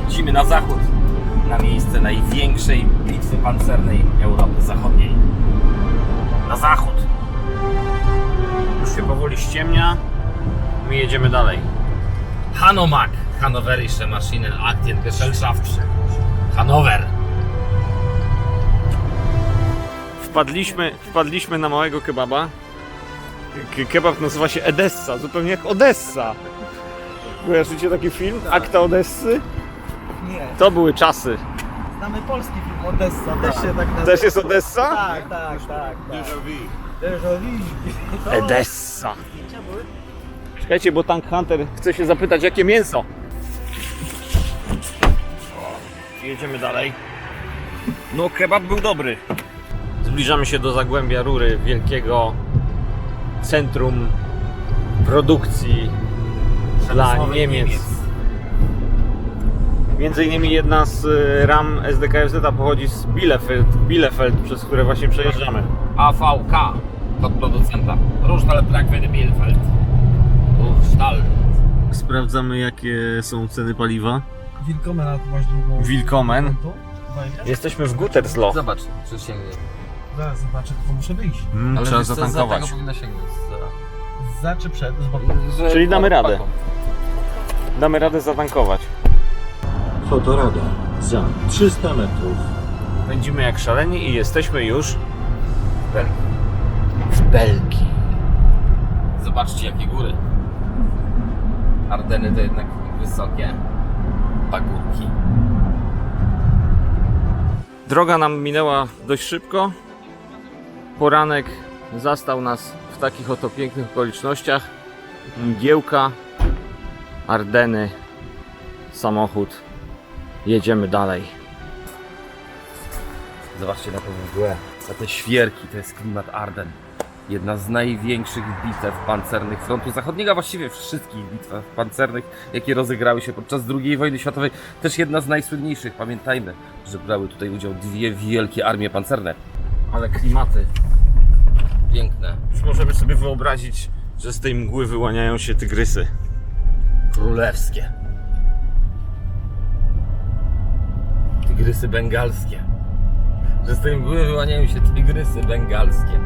Pędzimy na zachód, na miejsce największej bitwy pancernej Europy Zachodniej. Na zachód. Już się powoli ściemnia. My jedziemy dalej. Hanomag, Hannoverische Maschinen Aktiengesellschaft. Hanower. Wpadliśmy, wpadliśmy na małego kebaba. Kebab nazywa się Edessa, zupełnie jak Odessa. Kojarzycie taki film? Akta Odessy? Nie, To były czasy. znamy polski film Odessa, też się tak nazywa. Też jest Odessa? Tak, tak, tak. tak. Déjà vu. To- Edessa. Czekajcie, bo Tank Hunter chce się zapytać, jakie mięso. Jedziemy dalej. No kebab był dobry. Zbliżamy się do Zagłębia Rury, wielkiego centrum produkcji dla Przemysłowych Niemiec. Między innymi jedna z y, ram SDKFZ pochodzi z Bielefeld, Bielefeld, przez które właśnie przejeżdżamy. AVK od producenta. Różne Brakwy Bielefeld. Sztal. Sprawdzamy jakie są ceny paliwa. Wilkomen, a tu masz drugą. Wejdziesz? Jesteśmy w Gutersloh. Zobacz, czy sięgnie. Zaraz zobaczę, tylko muszę wyjść. Mm, trzeba wiesz co, zatankować. Za tego powinno sięgnąć. Za czy przed? Z boku. Za... Czyli damy radę. paką. Damy radę zatankować. Fotorada za 300 metrów. Pędzimy jak szaleni i jesteśmy już Belki. w Belgii. Zobaczcie jakie góry. Ardeny to jednak wysokie pagórki. Droga nam minęła dość szybko. Poranek zastał nas w takich oto pięknych okolicznościach. Mgiełka, Ardeny, samochód. Jedziemy dalej. Zobaczcie na tą mgłę, na te świerki, to jest klimat Arden. Jedna z największych bitew pancernych frontu zachodniego, a właściwie wszystkich bitew pancernych, jakie rozegrały się podczas II wojny światowej. Też jedna z najsłynniejszych. Pamiętajmy, że brały tutaj udział dwie wielkie armie pancerne. Ale klimaty. Piękne, Już możemy sobie wyobrazić, że z tej mgły wyłaniają się tygrysy. królewskie. Tygrysy bengalskie. Że z mgły wyłaniają się tygrysy bengalskie.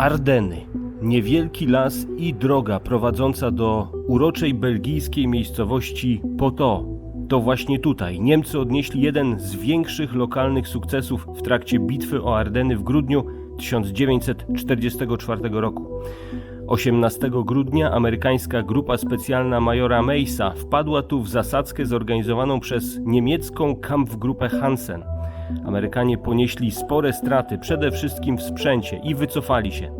Ardeny. Niewielki las i droga prowadząca do uroczej belgijskiej miejscowości Poto. To właśnie tutaj Niemcy odnieśli jeden z większych lokalnych sukcesów w trakcie bitwy o Ardeny w grudniu 1944 roku. 18 grudnia amerykańska grupa specjalna majora Mace'a wpadła tu w zasadzkę zorganizowaną przez niemiecką Kampfgruppe Hansen. Amerykanie ponieśli spore straty, przede wszystkim w sprzęcie i wycofali się.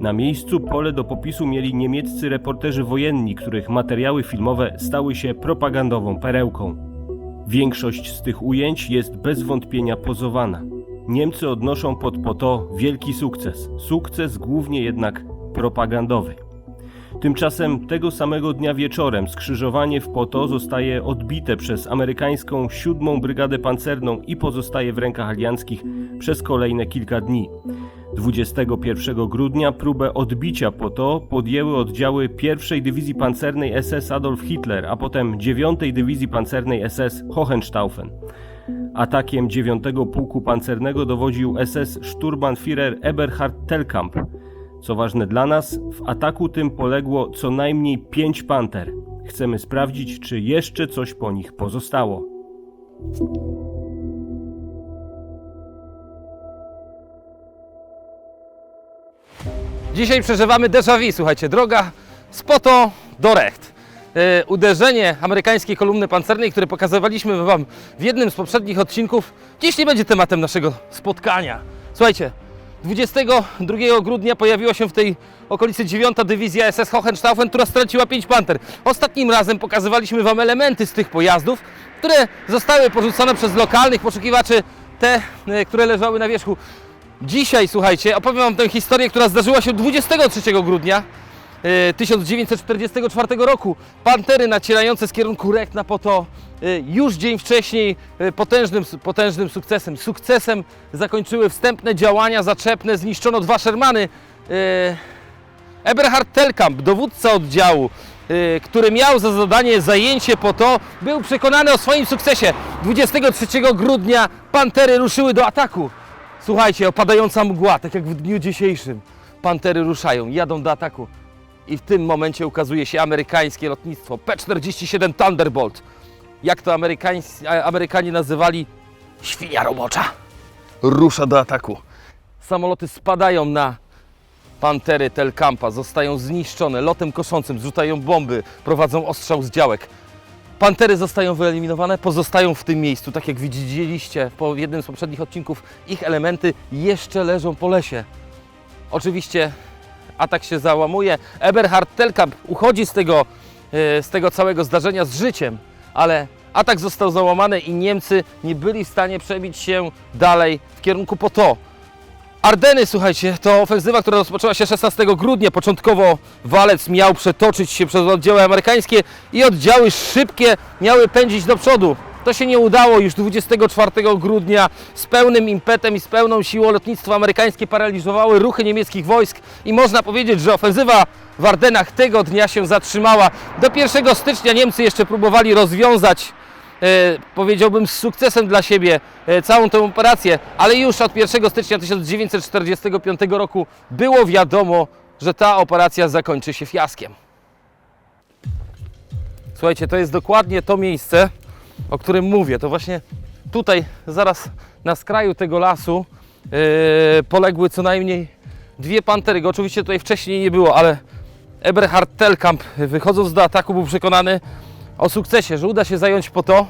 Na miejscu pole do popisu mieli niemieccy reporterzy wojenni, których materiały filmowe stały się propagandową perełką. Większość z tych ujęć jest bez wątpienia pozowana. Niemcy odnoszą pod Poto wielki sukces, sukces głównie jednak propagandowy. Tymczasem tego samego dnia wieczorem skrzyżowanie w Poto zostaje odbite przez amerykańską 7 Brygadę Pancerną i pozostaje w rękach alianckich przez kolejne kilka dni. 21 grudnia próbę odbicia Poto podjęły oddziały 1 Dywizji Pancernej SS Adolf Hitler, a potem 9 Dywizji Pancernej SS Hohenstaufen. Atakiem 9 Pułku Pancernego dowodził SS Sturmbannführer Eberhard Telkamp. Co ważne dla nas, w ataku tym poległo co najmniej 5 panter. Chcemy sprawdzić, czy jeszcze coś po nich pozostało. Dzisiaj przeżywamy déjà vu, słuchajcie, droga z Poto do Recht. E, uderzenie amerykańskiej kolumny pancernej, które pokazywaliśmy Wam w jednym z poprzednich odcinków, dziś nie będzie tematem naszego spotkania. Słuchajcie, 22 grudnia pojawiła się w tej okolicy 9 dywizja SS Hohenstaufen, która straciła 5 panter. Ostatnim razem pokazywaliśmy Wam elementy z tych pojazdów, które zostały porzucone przez lokalnych poszukiwaczy, te, e, które leżały na wierzchu. Dzisiaj, słuchajcie, opowiem Wam tę historię, która zdarzyła się 23 grudnia 1944 roku. Pantery nacierające z kierunku Rekna po to e, już dzień wcześniej e, potężnym, potężnym sukcesem. Sukcesem zakończyły wstępne działania zaczepne, zniszczono dwa Shermany. E, Eberhard Telkamp, dowódca oddziału, który miał za zadanie zajęcie po to, był przekonany o swoim sukcesie. 23 grudnia Pantery ruszyły do ataku. Słuchajcie, opadająca mgła, tak jak w dniu dzisiejszym. Pantery ruszają, jadą do ataku. I w tym momencie ukazuje się amerykańskie lotnictwo P-47 Thunderbolt. Jak to Amerykańs- Amerykanie nazywali? Świnia robocza. Rusza do ataku. Samoloty spadają na Pantery Telkampa zostają zniszczone lotem koszącym, zrzucają bomby, prowadzą ostrzał z działek. Pantery zostają wyeliminowane, pozostają w tym miejscu. Tak jak widzieliście po jednym z poprzednich odcinków, ich elementy jeszcze leżą po lesie. Oczywiście atak się załamuje. Eberhard Telkamp uchodzi z tego, e, z tego całego zdarzenia z życiem, ale atak został załamany i Niemcy nie byli w stanie przebić się dalej w kierunku Poto. Ardeny, słuchajcie, to ofensywa, która rozpoczęła się 16 grudnia. Początkowo walec miał przetoczyć się przez oddziały amerykańskie i oddziały szybkie miały pędzić do przodu. To się nie udało już 24 grudnia z pełnym impetem i z pełną siłą lotnictwo amerykańskie paraliżowały ruchy niemieckich wojsk i można powiedzieć, że ofensywa w Ardenach tego dnia się zatrzymała. Do 1 stycznia Niemcy jeszcze próbowali rozwiązać e, powiedziałbym z sukcesem dla siebie e, całą tę operację, ale już od 1 stycznia 1945 roku było wiadomo, że ta operacja zakończy się fiaskiem. Słuchajcie, to jest dokładnie to miejsce, o którym mówię. To właśnie tutaj, zaraz na skraju tego lasu, e, poległy co najmniej dwie pantery. Go oczywiście tutaj wcześniej nie było, ale Eberhard Telkamp, wychodząc do ataku, był przekonany o sukcesie, że uda się zająć po to.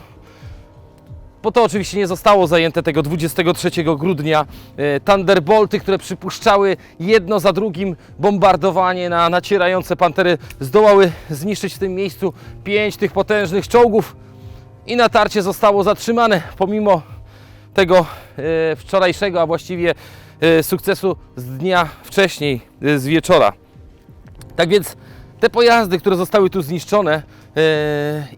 Po to oczywiście nie zostało zajęte tego 23 grudnia. E, Thunderbolty, które przypuszczały jedno za drugim bombardowanie na nacierające pantery, zdołały zniszczyć w tym miejscu pięć tych potężnych czołgów i natarcie zostało zatrzymane pomimo tego e, wczorajszego, a właściwie e, sukcesu z dnia wcześniej, e, z wieczora. Tak więc te pojazdy, które zostały tu zniszczone,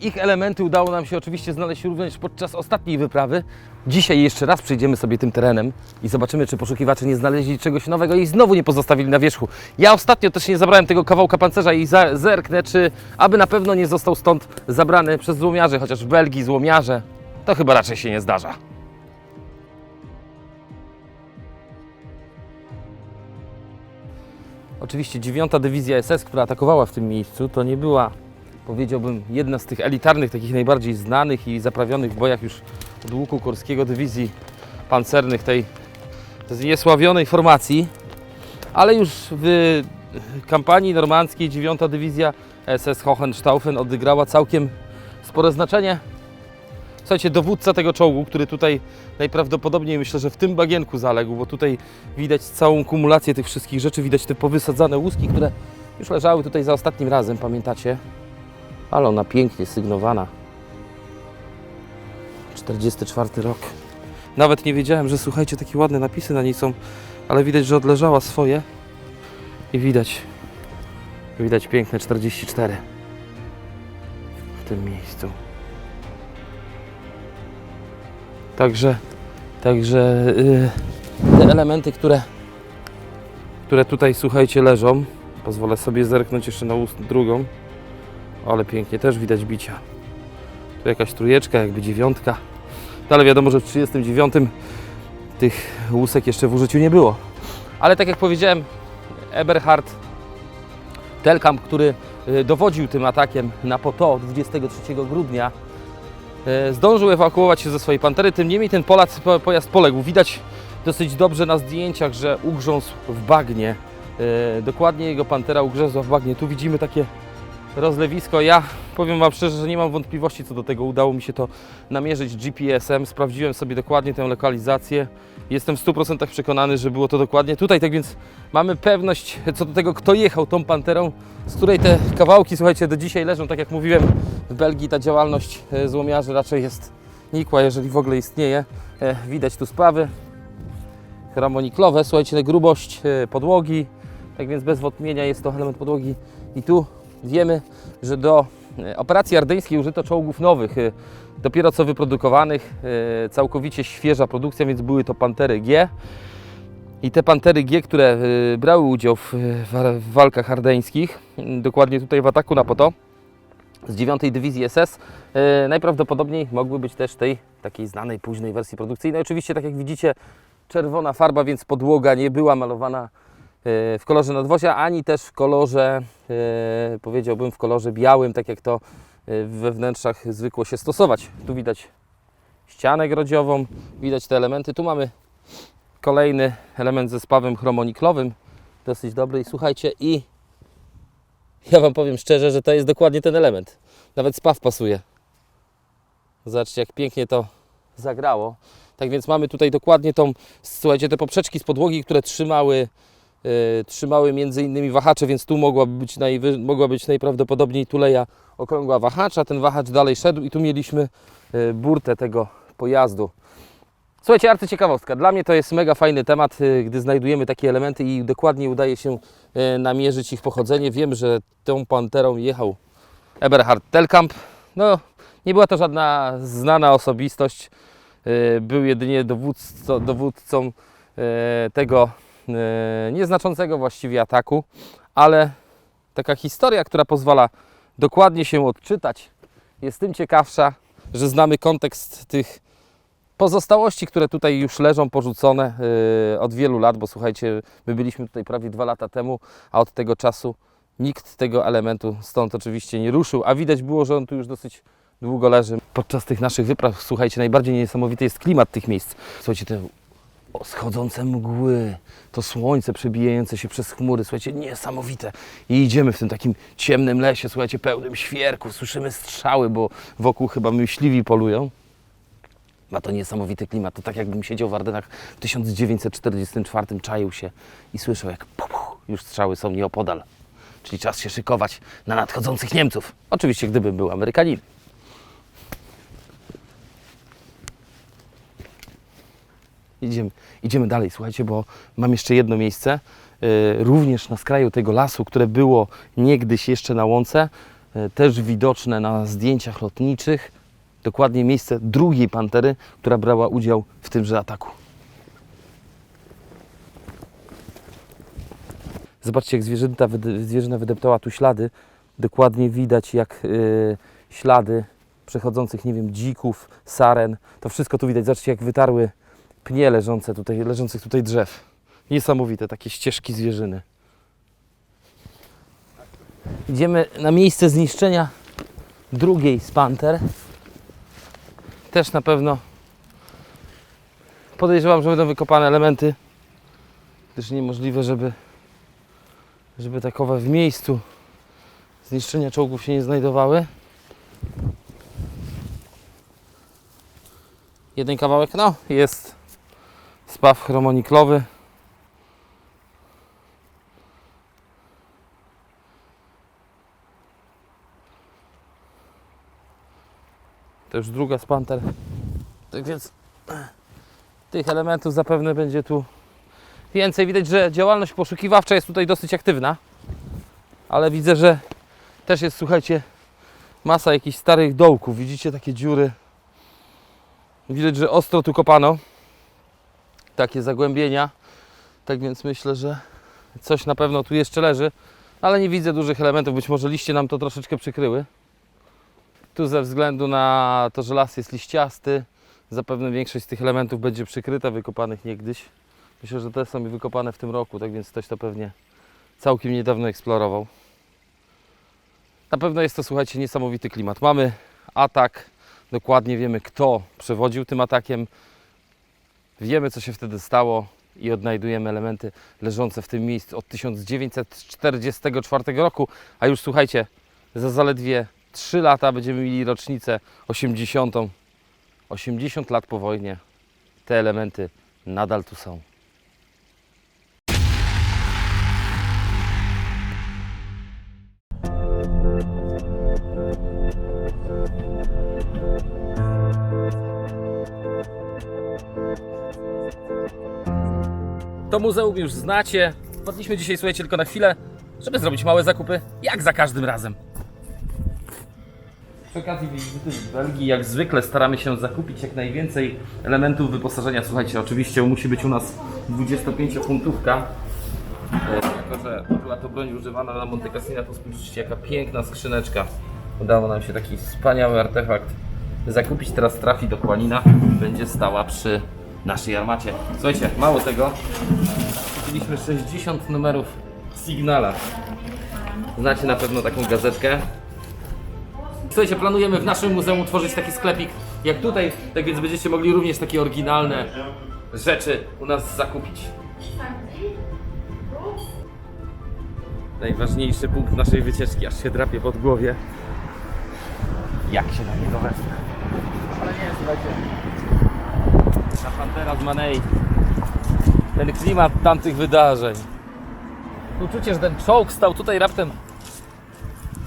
ich elementy udało nam się oczywiście znaleźć również podczas ostatniej wyprawy. Dzisiaj jeszcze raz przejdziemy sobie tym terenem i zobaczymy, czy poszukiwacze nie znaleźli czegoś nowego i znowu nie pozostawili na wierzchu. Ja ostatnio też nie zabrałem tego kawałka pancerza i zerknę, czy aby na pewno nie został stąd zabrany przez złomiarzy, chociaż w Belgii złomiarze to chyba raczej się nie zdarza. Oczywiście 9 Dywizja SS, która atakowała w tym miejscu, to nie była, powiedziałbym, jedna z tych elitarnych, takich najbardziej znanych i zaprawionych w bojach już od łuku korskiego dywizji pancernych tej niesławionej formacji, ale już w kampanii normandzkiej 9 Dywizja SS Hohenstaufen odegrała całkiem spore znaczenie. Słuchajcie, dowódca tego czołgu, który tutaj najprawdopodobniej myślę, że w tym bagienku zaległ, bo tutaj widać całą kumulację tych wszystkich rzeczy, widać te powysadzane łuski, które już leżały tutaj za ostatnim razem, pamiętacie? Ale ona pięknie sygnowana. 44 rok. Nawet nie wiedziałem, że słuchajcie, takie ładne napisy na niej są, ale widać, że odleżała swoje i widać, widać piękne 44 w tym miejscu. Także, także yy, te elementy, które, które tutaj słuchajcie leżą, pozwolę sobie zerknąć jeszcze na ust drugą, ale pięknie też widać bicia. Tu jakaś trójeczka, jakby dziewiątka, no ale wiadomo, że w 39 tych łusek jeszcze w użyciu nie było. Ale tak jak powiedziałem, Eberhard Telkamp, który y, dowodził tym atakiem na Poto 23 grudnia, e, zdążył ewakuować się ze swojej pantery. Tym niemniej ten Polac, po- pojazd poległ. Widać dosyć dobrze na zdjęciach, że ugrzązł w bagnie. E, Dokładnie jego pantera ugrzęzła w bagnie. Tu widzimy takie rozlewisko. Ja powiem Wam szczerze, że nie mam wątpliwości co do tego. Udało mi się to namierzyć GPS-em, sprawdziłem sobie dokładnie tę lokalizację. Jestem w 100% przekonany, że było to dokładnie tutaj, tak więc mamy pewność co do tego, kto jechał tą Panterą, z której te kawałki, słuchajcie, do dzisiaj leżą. Tak jak mówiłem, w Belgii ta działalność e, złomiarzy raczej jest nikła, jeżeli w ogóle istnieje. E, Widać tu sprawy harmoniklowe, słuchajcie, grubość e, podłogi, tak więc bez wątpienia jest to element podłogi. I tu wiemy, że do e, operacji ardeńskiej użyto czołgów nowych, e, dopiero co wyprodukowanych, e, całkowicie świeża produkcja, więc były to Pantery G. I te Pantery G, które brały udział w, walkach ardeńskich, dokładnie tutaj w ataku na Poto, z 9 Dywizji SS, najprawdopodobniej mogły być też tej takiej znanej późnej wersji produkcyjnej. Oczywiście, tak jak widzicie, czerwona farba, więc podłoga nie była malowana w kolorze nadwozia, ani też w kolorze, e, powiedziałbym, w kolorze białym, tak jak to e, we wnętrzach zwykło się stosować. Tu widać ścianę grodziową, widać te elementy. Tu mamy kolejny element ze spawem chromoniklowym, dosyć dobry słuchajcie, i ja Wam powiem szczerze, że to jest dokładnie ten element. Nawet spaw pasuje. Zobaczcie, jak pięknie to zagrało. Tak więc mamy tutaj dokładnie tą, słuchajcie, te poprzeczki z podłogi, które trzymały, trzymały między innymi wahacze, więc tu mogła być, najwy, mogła być najprawdopodobniej tuleja okrągła wahacza. Ten wahacz dalej szedł i tu mieliśmy yy, burtę tego pojazdu. Słuchajcie, arcyciekawostka. Dla mnie to jest mega fajny temat, yy, gdy znajdujemy takie elementy i dokładnie udaje się namierzyć ich pochodzenie. Wiem, że tą panterą jechał Eberhard Telkamp. No, nie była to żadna znana osobistość. Był jedynie dowódcą yy, tego nieznaczącego właściwie ataku, ale taka historia, która pozwala dokładnie się odczytać, jest tym ciekawsza, że znamy kontekst tych pozostałości, które tutaj już leżą porzucone yy, od wielu lat, bo słuchajcie, my byliśmy tutaj prawie dwa lata temu, a od tego czasu nikt tego elementu stąd oczywiście nie ruszył, a widać było, że on tu już dosyć długo leży. Podczas tych naszych wypraw, słuchajcie, najbardziej niesamowity jest klimat tych miejsc. Słuchajcie, te schodzące mgły, to słońce przebijające się przez chmury, słuchajcie, niesamowite. I idziemy w tym takim ciemnym lesie, słuchajcie, pełnym świerków, słyszymy strzały, bo wokół chyba myśliwi polują. Ma to niesamowity klimat. To tak jakbym siedział w Ardenach w 1944, czaił się i słyszał jak pu, pu, już strzały są nieopodal. Czyli czas się szykować na nadchodzących Niemców. Oczywiście, gdybym był Amerykanin. Idziemy, idziemy dalej, słuchajcie, bo mam jeszcze jedno miejsce, y, również na skraju tego lasu, które było niegdyś jeszcze na łące, y, też widoczne na zdjęciach lotniczych. Dokładnie miejsce drugiej pantery, która brała udział w tymże ataku. Zobaczcie, jak zwierzęta, zwierzyna wydeptała tu ślady. Dokładnie widać, jak y, ślady przechodzących, nie wiem, dzików, saren. To wszystko tu widać. Zobaczcie, jak wytarły pnie leżące tutaj, leżących tutaj drzew. Niesamowite, takie ścieżki zwierzyny. Idziemy na miejsce zniszczenia drugiej z panter. Też na pewno podejrzewam, że będą wykopane elementy, gdyż niemożliwe, żeby, żeby takowe w miejscu zniszczenia czołgów się nie znajdowały. Jeden kawałek, no jest spaw chromoniklowy. To już druga z panter. Tak więc tych elementów zapewne będzie tu więcej. Widać, że działalność poszukiwawcza jest tutaj dosyć aktywna. Ale widzę, że też jest, słuchajcie, masa jakichś starych dołków. Widzicie takie dziury. Widać, że ostro tu kopano. Takie zagłębienia. Tak więc myślę, że coś na pewno tu jeszcze leży. Ale nie widzę dużych elementów. Być może liście nam to troszeczkę przykryły. Tu ze względu na to, że las jest liściasty, zapewne większość z tych elementów będzie przykryta, wykopanych niegdyś. Myślę, że te są wykopane w tym roku, tak więc ktoś to pewnie całkiem niedawno eksplorował. Na pewno jest to, słuchajcie, niesamowity klimat. Mamy atak, dokładnie wiemy, kto przewodził tym atakiem. Wiemy, co się wtedy stało i odnajdujemy elementy leżące w tym miejscu od 1944 roku, a już słuchajcie, za zaledwie 3 lata będziemy mieli rocznicę 80. 80 lat po wojnie. Te elementy nadal tu są. To muzeum już znacie. Wpadliśmy dzisiaj, słuchajcie, tylko na chwilę, żeby zrobić małe zakupy, jak za każdym razem. Przy okazji wizyty w Belgii, jak zwykle, staramy się zakupić jak najwięcej elementów wyposażenia. Słuchajcie, oczywiście musi być u nas 25-funtówka. E, Jako, że była to broń używana na Monte Cassino, to spójrzcie, jaka piękna skrzyneczka. Udało nam się taki wspaniały artefakt zakupić. Teraz trafi do Kłanina, będzie stała przy naszej armacie. Słuchajcie, mało tego, kupiliśmy 60 numerów Signala. Znacie na pewno taką gazetkę. Słuchajcie, planujemy w naszym muzeum utworzyć taki sklepik jak tutaj, tak więc będziecie mogli również takie oryginalne rzeczy u nas zakupić. Najważniejszy punkt naszej wycieczki, aż się drapie pod głowie. Jak się na niego wezmę? Ale nie, słuchajcie. Ta Pantera z Manei. Ten klimat tamtych wydarzeń. Uczucie, że ten czołg stał tutaj raptem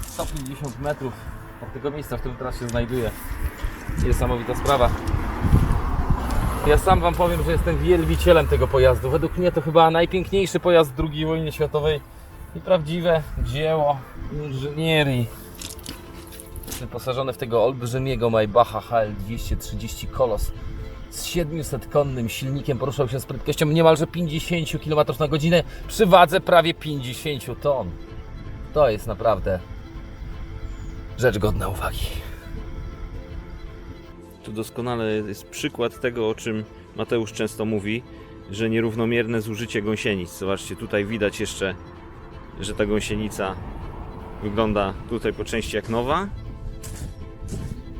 150 metrów od tego miejsca, w którym teraz się znajduję. Niesamowita sprawa. Ja sam wam powiem, że jestem wielbicielem tego pojazdu. Według mnie to chyba najpiękniejszy pojazd II wojny światowej i prawdziwe dzieło inżynierii. Wyposażony w tego olbrzymiego Maybacha HL230 Kolos z 700-konnym silnikiem poruszał się z prędkością niemalże 50 km na godzinę przy wadze prawie 50 ton. To jest naprawdę rzecz godna uwagi. Tu doskonale jest przykład tego, o czym Mateusz często mówi, że nierównomierne zużycie gąsienic. Zobaczcie, tutaj widać jeszcze, że ta gąsienica wygląda tutaj po części jak nowa,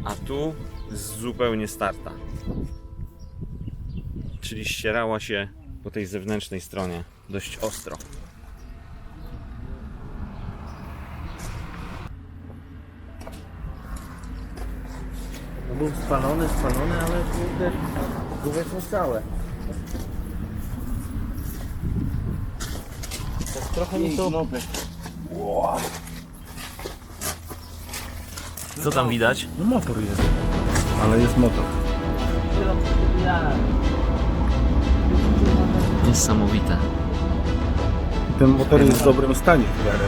a tu zupełnie starta. Czyli ścierała się po tej zewnętrznej stronie dość ostro. No był spalony, spalony, ale kurde, są całe. Tak trochę mi to... Co tam widać? No motor jest. Ale jest motor. Niesamowite. Ten motor jest w dobrym stanie w miarę.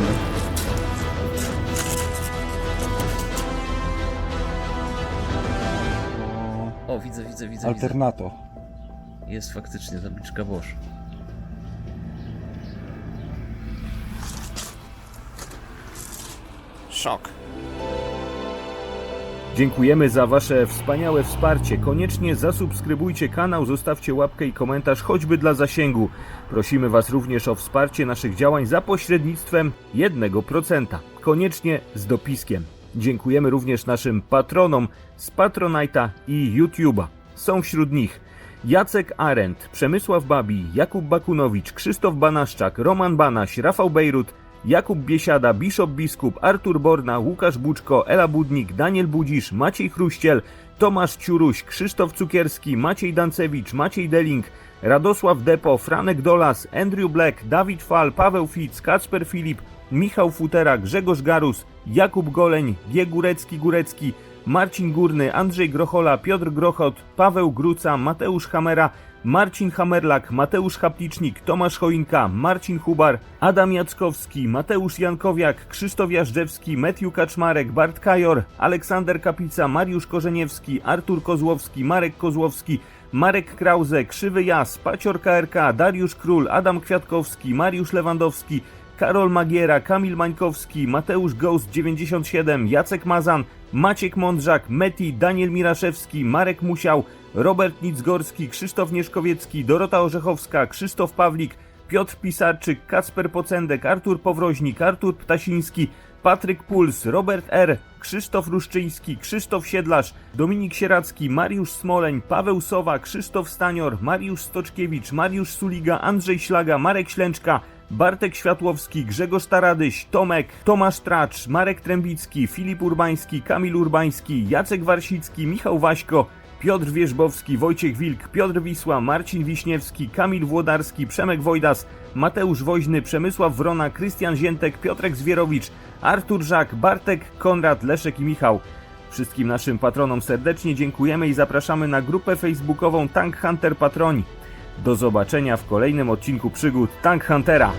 no. O, widzę, widzę, widzę. Alternato. widzę. Jest faktycznie tabliczka Bosch. Szok. Dziękujemy za Wasze wspaniałe wsparcie. Koniecznie zasubskrybujcie kanał, zostawcie łapkę i komentarz, choćby dla zasięgu. Prosimy Was również o wsparcie naszych działań za pośrednictwem 1%. Koniecznie z dopiskiem. Dziękujemy również naszym patronom z Patronite'a i YouTube'a. Są wśród nich Jacek Arendt, Przemysław Babi, Jakub Bakunowicz, Krzysztof Banaszczak, Roman Banaś, Rafał Bejrut, Jakub Biesiada, Bishop Biskup, Artur Borna, Łukasz Buczko, Ela Budnik, Daniel Budzisz, Maciej Chruściel, Tomasz Ciuruś, Krzysztof Cukierski, Maciej Dancewicz, Maciej Deling, Radosław Depo, Franek Dolas, Andrew Black, Dawid Fal, Paweł Fitz, Kacper Filip, Michał Futera, Grzegorz Garus, Jakub Goleń, G. Górecki Górecki, Marcin Górny, Andrzej Grochola, Piotr Grochot, Paweł Gruca, Mateusz Hamera, Marcin Hamerlak, Mateusz Haplicznik, Tomasz Choinka, Marcin Hubar, Adam Jackowski, Mateusz Jankowiak, Krzysztof Jażdżewski, Matthew Kaczmarek, Bart Kajor, Aleksander Kapica, Mariusz Korzeniewski, Artur Kozłowski, Marek Kozłowski, Marek Krause, Krzywy Jas, Pacior KRK, Dariusz Król, Adam Kwiatkowski, Mariusz Lewandowski, Karol Magiera, Kamil Mańkowski, Mateusz Ghost 97, Jacek Mazan, Maciek Mądrzak, Meti, Daniel Miraszewski, Marek Musiał, Robert Nicgorski, Krzysztof Nieszkowiecki, Dorota Orzechowska, Krzysztof Pawlik, Piotr Pisarczyk, Kacper Pocendek, Artur Powroźnik, Artur Ptasiński, Patryk Puls, Robert R., Krzysztof Ruszczyński, Krzysztof Siedlarz, Dominik Sieracki, Mariusz Smoleń, Paweł Sowa, Krzysztof Stanior, Mariusz Stoczkiewicz, Mariusz Suliga, Andrzej Ślaga, Marek Ślęczka, Bartek Światłowski, Grzegorz Taradyś, Tomek, Tomasz Tracz, Marek Trębicki, Filip Urbański, Kamil Urbański, Jacek Warsicki, Michał Waśko, Piotr Wierzbowski, Wojciech Wilk, Piotr Wisła, Marcin Wiśniewski, Kamil Włodarski, Przemek Wojdas, Mateusz Woźny, Przemysław Wrona, Krystian Ziętek, Piotrek Zwierowicz, Artur Żak, Bartek, Konrad, Leszek i Michał. Wszystkim naszym patronom serdecznie dziękujemy i zapraszamy na grupę facebookową Tank Hunter Patroni. Do zobaczenia w kolejnym odcinku przygód Tank Huntera.